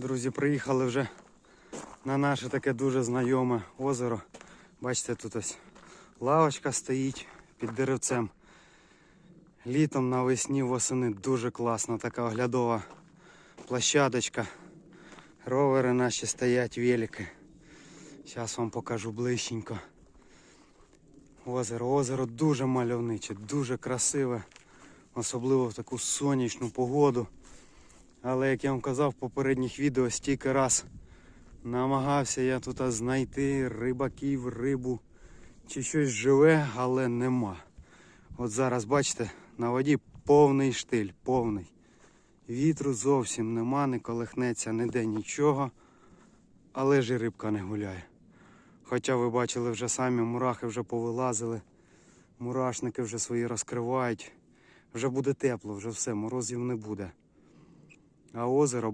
Друзі, приїхали вже на наше таке дуже знайоме озеро. Бачите, тут ось лавочка стоїть під деревцем. Літом навесні восени дуже класно, така оглядова площадочка. Ровери наші стоять, велики. Зараз вам покажу ближченько. Озеро, озеро дуже мальовниче, дуже красиве, особливо в таку сонячну погоду. Але як я вам казав в попередніх відео, стільки раз намагався я тут знайти рибаків, рибу чи щось живе, але нема. От зараз бачите, на воді повний штиль, повний. Вітру зовсім нема, не колихнеться ніде нічого, але ж і рибка не гуляє. Хоча ви бачили вже самі, мурахи вже повилазили, мурашники вже свої розкривають. Вже буде тепло, вже все, морозів не буде. А озеро